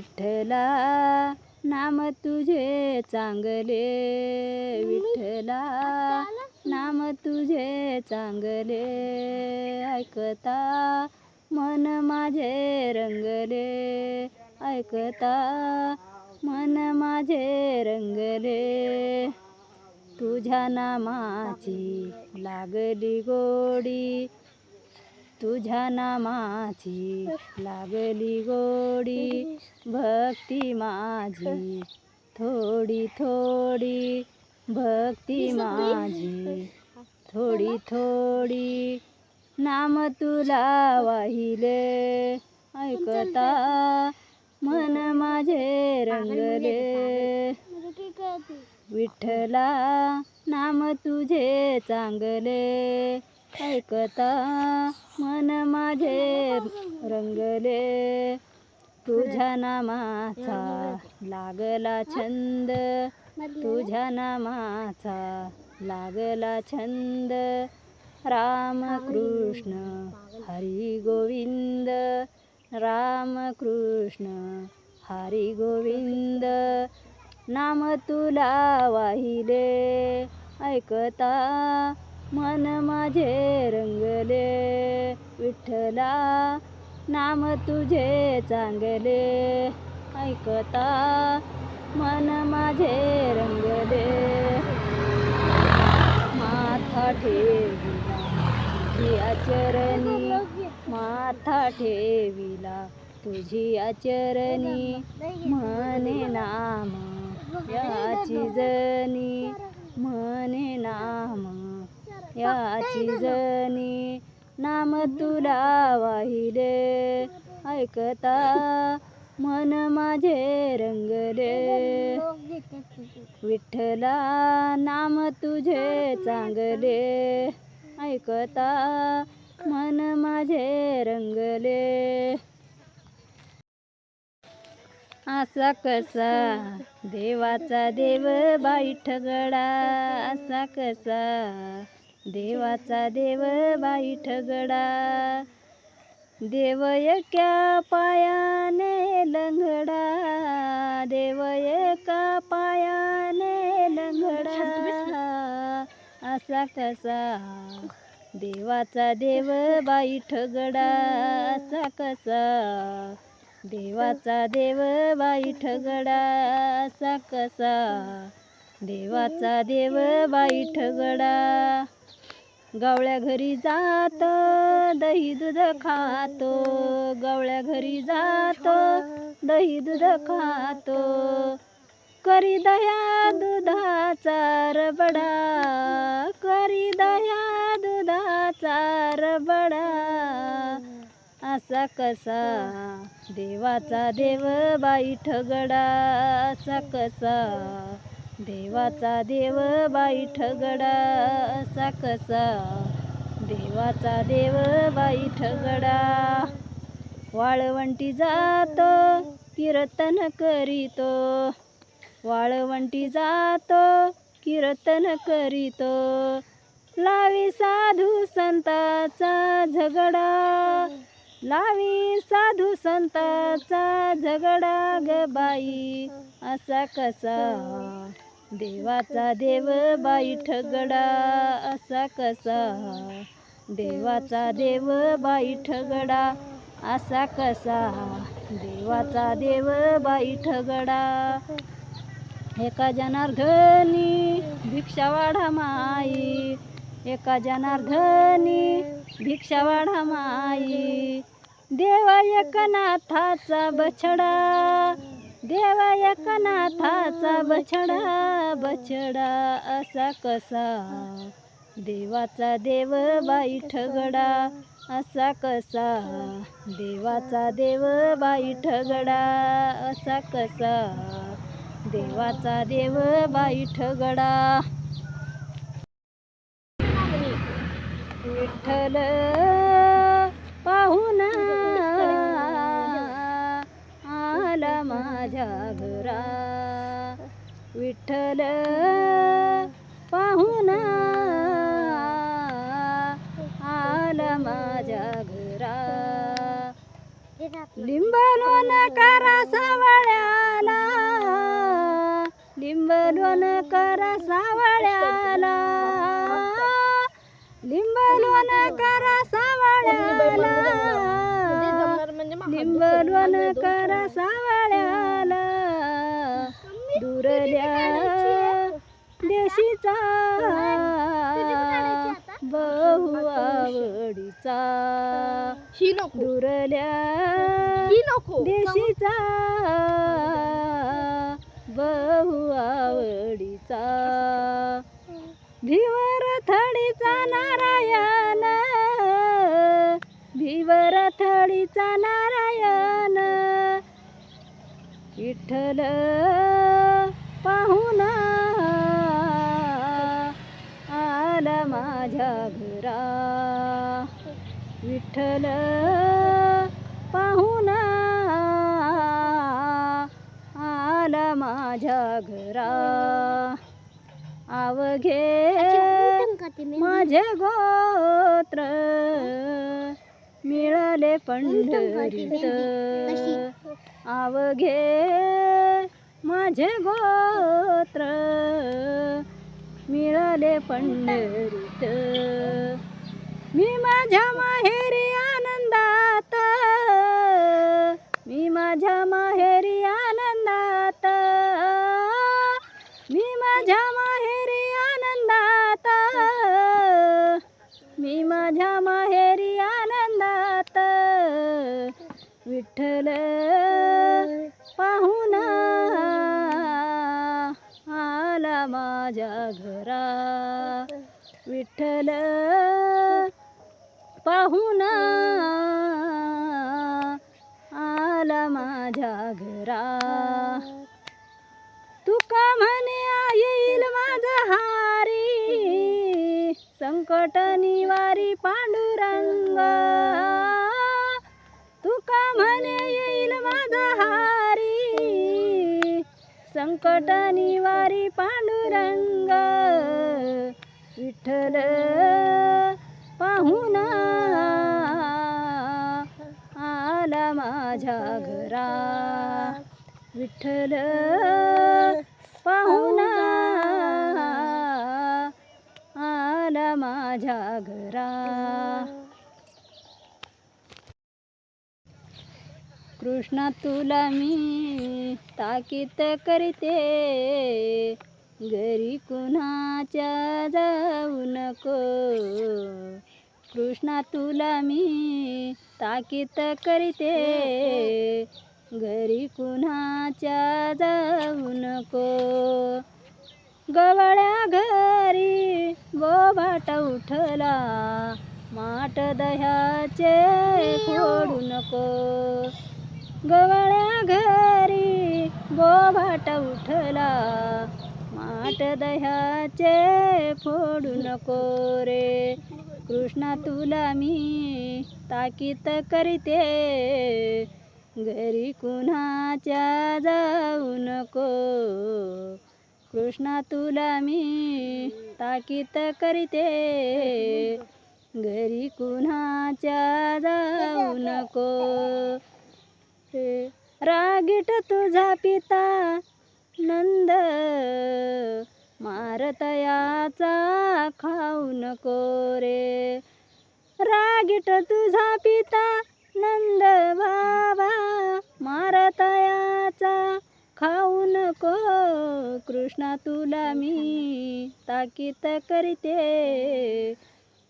विठ्ठला नाम तुझे चांगले. विठ्ठला नाम तुझे चांगले. ऐकता मन माझे रंगले. ऐकता मन माझे रंगले. तुझ्या नामाची लागली गोडी. तुझ्या नामाची लागली गोडी. भक्ती माझी थोडी थोडी. भक्ती माझी थोडी थोडी. नाम तुला वाहिले. ऐकता मन माझे रंगले. विठ्ठला नाम तुझे चांगले. ऐकता मन माझे रंगले. तुझ्या नामाचा लागला छंद. तुझ्या नामाचा लागला छंद. राम कृष्ण हरी गोविंद. राम कृष्ण हरी गोविंद. नाम तुला वाहिले. ऐकता मन माझे रंगले विठ्ठला नाम तुझे चांगले. ऐकता मन माझे रंगले. माथा ठेविला तुझी माथा ठेविला तुझी आचरणी. म्हणे नाम याची जनी म्हणे नाम याची जनी नाम तुला वाहिले. ऐकता मन माझे रंगले. विठ्ठला नाम तुझे चांगले. ऐकता मन माझे रंगले. असा कसा देवाचा देव बाईठगडा असा कसा देवाचा देव बाईठगडा देव एका पायाने लंगडा. देव एका पायाने लंगडा. असा कसा? देवाचा देव बाईठगडा असा कसा? देवाचा देव बाईठगडा असा कसा? देवाचा देव बाईठगडा गवळ्या घरी जात दही दूध खातो गवळ्या घरी जातो दही दूध खातो. करी दया दुधाचा रबडा करी दया दुधाचा रबडा. असा कसा देवाचा देव बाई ठगडा असा कसा देवाचा देव बाई ठगडा असा कसा? देवाचा देव बाई ठगडा वाळवंटी जातो कीर्तन करीतो. वाळवंटी जातो कीर्तन करीतो. लावी साधू संताचा झगडा. लावी साधू संताचा झगडा ग बाई असा कसा? देवाचा देव बाई ठगडा असा कसा? देवाचा देव बाई ठगडा असा कसा? देवाचा देव बाई ठगडा एका जनार्दनी भिक्षा वाढा माई. एका जनार्दनी भिक्षा वाढा माई. देवा एकनाथाचा बछडा देवा एकनाथाचा बछडा बछडा असा कसा? देवाचा देव बाई ठगडा असा कसा? देवाचा देव बाई ठगडा असा कसा? देवाचा देव बाई ठगडा. विठ्ठल पाहुणा माझ्या घरा विठ्ठल पाहुणा आला माझ्या घरा लिंबलोन करा सावळ्याला. लिंबलोन करा सावळ्याला. लिंबलोन करा सावळ्याला. लिंबलोन करा सावळ्याला. दुरल्या देशीचा बहु आवडीचा दुरल्या देशीचा बहु आवडीचा भिवर थडीचा नारायण भिवर थडीचा नारायण. विठ्ठल पाहुणा आला माझ्या घरा. विठ्ठल पाहुणा आला माझ्या घरा. आवघे माझे गोत्र मिळाले पंढरीत. आवघे माझे गोत्र. मिळाले पंढरीत. मी माझ्या माहेरी विठ्ठल पाहुणा आला माझ्या घरा. तुका म्हणे येईल माझा हारी. संकट निवारी पांडुरंग. तुका म्हणे येईल माझा हारी. संकट निवारी पांडुरंग. विठ्ठल पाहुणा आला माझ्या घरा. विठ्ठल पाहुणा आला माझ्या घरा. कृष्णा तुला मी ताकीत करते. घरी कुणाच्या जाऊ नको. कृष्णा तुला मी ताकीत करते. घरी कुणाच्या जाऊ नको. गवळ्या घरी बोभाट उठला. माट दह्याचे फोडू नको. गवळ्या घरी बोभाट उठला. माट दह्याचे फोडू नको रे. कृष्णा तुला मी ताकीत करीते. घरी कुणाच्या जाऊ नको. कृष्णा तुला मी ताकीत करीते. घरी कुणाच्या जाऊ नको. रागीट तुझा पिता नंद मारतयाचा खाऊ नको रे. रागीट तुझा पिता नंद बाबा मारतयाचा खाऊ नको. कृष्णा तुला मी ताकीत करते.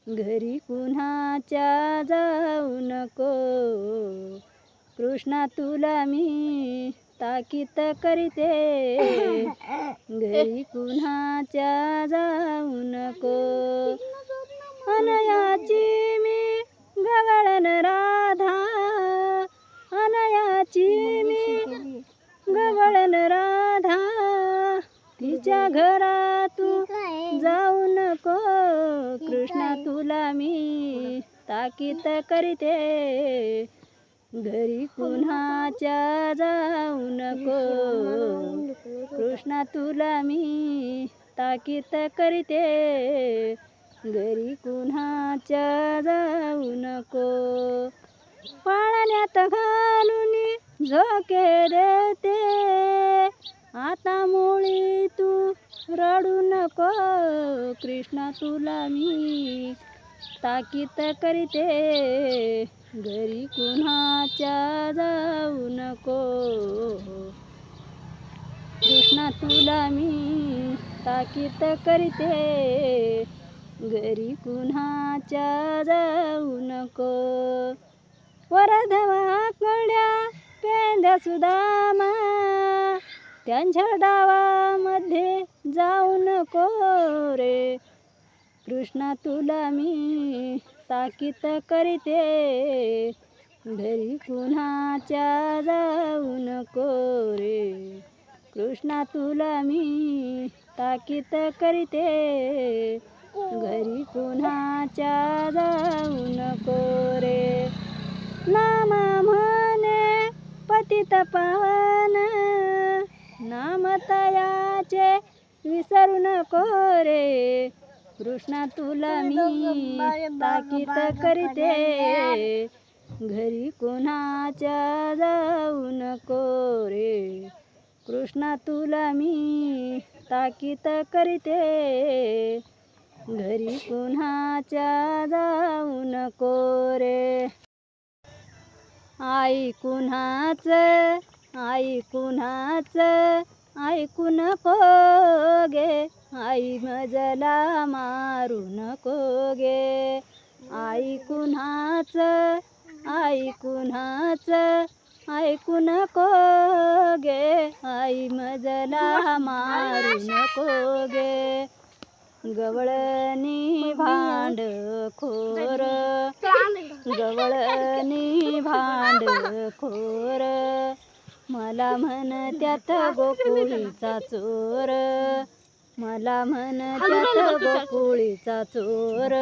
घरी कुणाच्या जाऊ नको. कृष्णा तुला मी ताकीत करीते. घरी कुणाच्या जाऊ नको. अनयाची मी गवळण राधा. अनयाची मी गवळण राधा. तिच्या घरात तू जाऊ नको. कृष्णा तुला मी ताकीत करीते. घरी कुणाच्या जाऊ नको. कृष्णा तुला मी ताकीत करते. घरी कुणाच्या जाऊ नको. पाळण्यात घालून झोके देते. आता मुळी तू रडू नको. कृष्णा तुला मी ताकीत करीते. घरी कुणाच्या जाऊ नको. कृष्णा तुला मी ताकीत करीते. घरी कुणाच्या जाऊ नको. वरधवाकड्या पेंद्या सुदामा त्यांच्या डावामध्ये जाऊ नको रे. कृष्णा तुला मी ताकीत करीते. घरी कुणाच्या जाऊ नको रे. कृष्णा तुला मी ताकीत करीते. घरी कुणाच्या जाऊ नको रे. नाम म्हणे पतित पावन. नामतयाचे विसरू नको रे. कृष्णा तुला मी ताकीत करते. घरी कुणाच्या जाऊ नको रे. कृष्णा तुला मी ताकीत करते. घरी कुणाच्या जाऊ नको रे. आई कुणाच? आई कुणाच? ऐकू नको गे. आई मजला मारू नको गे. आई कुणाच आई कुणाच ऐकू नको गे. आई मजला मारू नको गे. गवळणी भांड खोर गवळणी भांड खोर मला म्हण त्यात गोकुळीचा चोर. मला म्हण त्यात गोकुळीचा चोर.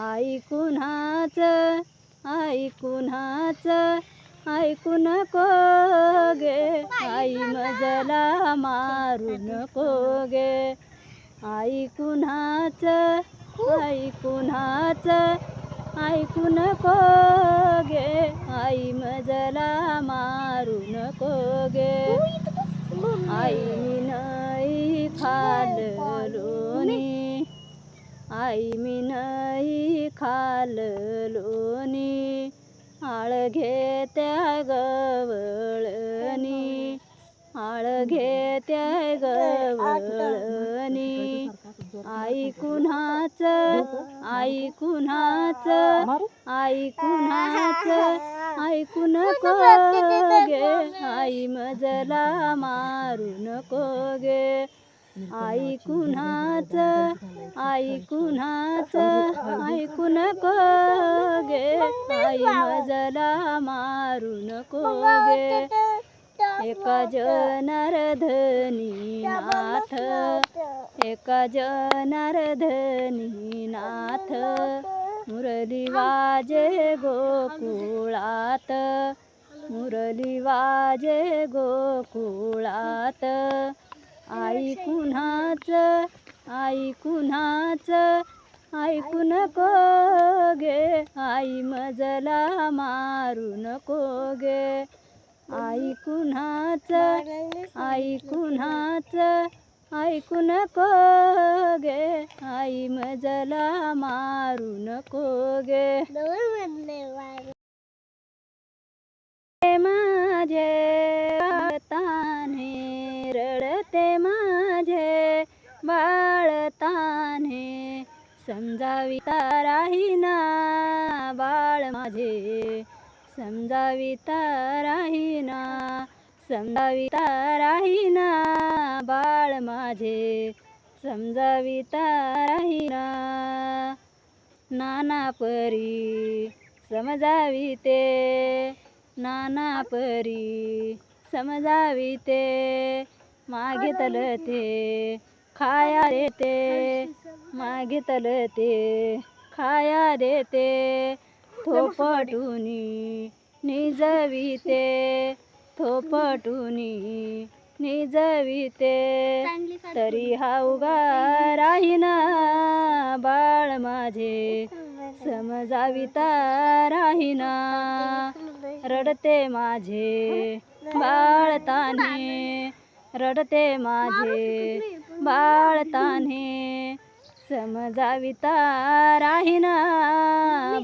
आई कुणाच आई कुणाच ऐकू नको गे. आई मजला मारू नको गे. आई कुणाच आई कुणाच ऐकू नको गे आई मजला मारू नको गे आई मी नाही खाल्लोनी आई मी नाही खाल्लोनी आळ घे त्या गवळणी। आळ घे त्या गवळणी। आई कुणाच आई कुणाच आई कुणाच ऐकू नको गे आई मजला मारू नको गे. आई कुणाच आई कुणाच ऐकू नको गे आई मजला मारू नको गे. एका जनार्दनी नाथ एका जनार्दनी नाथ मुरली वाजे गोकुळात मुरली वाजे गोकुळात. आई कुणाच आई कुणाच ऐकू नको गे आई मजला मारू नको गे. आई कुणाच आई कुणाच ऐकू नको गे. आई मजला मारू नको गे. ते माझे बाळताने रडते माझे बाळताने. समजाविता राहीना बाळ माझे. समजाविता राहीना समजाविता राहीना बाळ माझे. समजाविता राहीना नाना परी समजाविते. नाना परी समजाविते. मागितल ते खाया देते. मागितल ते खाया देते. थोपटुनी निजविते थोपटुनी निजविते. तरी हा उगा राहीना बाळ माझे. समजाविता राहिना. रडते माझे बाळताने रडते माझे बाळताने समजाविता राहिना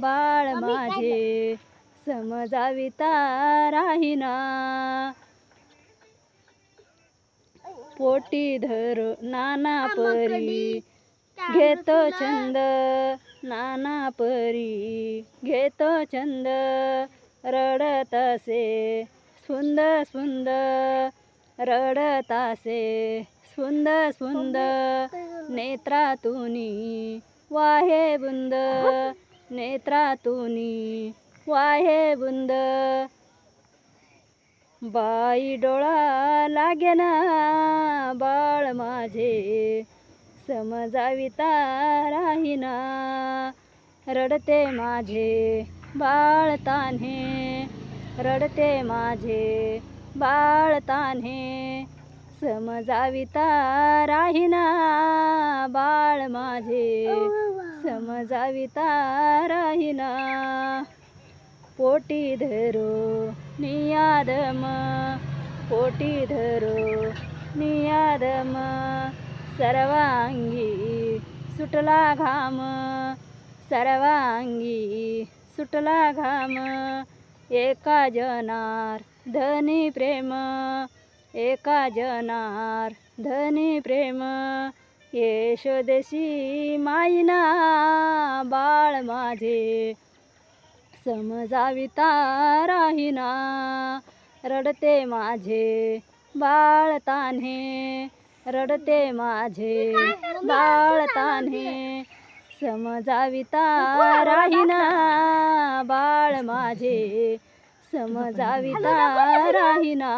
बाळ माझे. समजाविता राहिना. पोटी धर नाना परी. घेतो छंद नाना परी. घेतो छंद रडत असे सुंदर सुंदर. रडत असे सुंदर सुंदर. नेत्रातुनी वाहे बुंद नेत्रातुनी वाहे बुंद. बाई डोळा लागेना बाळ माझे समजाविता राहिना. रडते माझे बाळ तान्हे रडते माझे बाळ तान्हे. समजाविता राहिना बाळ माझे. समजाविता राहिना. पोटी धरो नियादम. पोटी धरो नियादम. सर्वांगी सुटला घाम. सर्वांगी सुटला घाम. एका जनार धनी प्रेम. एका जनार धनी प्रेम यशोदेशी माईना बाळ माझे. समजाविता राहिना रडते माझे बाळ तान्हे रडते माझे बाळ तान्हे. समजाविता राहिना बाळ माझे समजाविता राहिना.